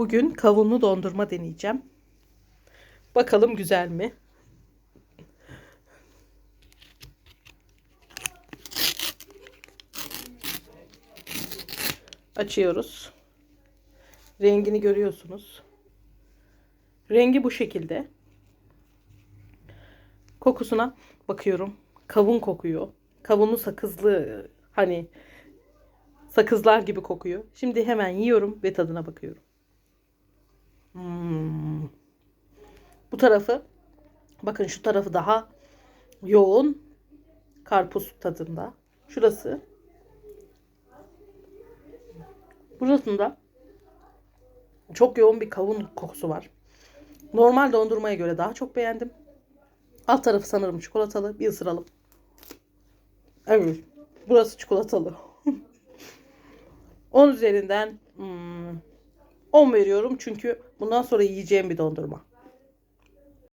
Bugün kavunlu dondurma deneyeceğim. Bakalım güzel mi? Açıyoruz. Rengini görüyorsunuz. Rengi bu şekilde. Kokusuna bakıyorum. Kavun kokuyor. Kavunlu sakızlı hani sakızlar gibi kokuyor. Şimdi hemen yiyorum ve tadına bakıyorum. Hmm. Bu tarafı bakın şu tarafı daha yoğun karpuz tadında. Şurası burasında çok yoğun bir kavun kokusu var. Normal dondurmaya göre daha çok beğendim. Alt tarafı sanırım çikolatalı. Bir ısıralım. Evet. Burası çikolatalı. 10 üzerinden hmm, 10 veriyorum çünkü bundan sonra yiyeceğim bir dondurma.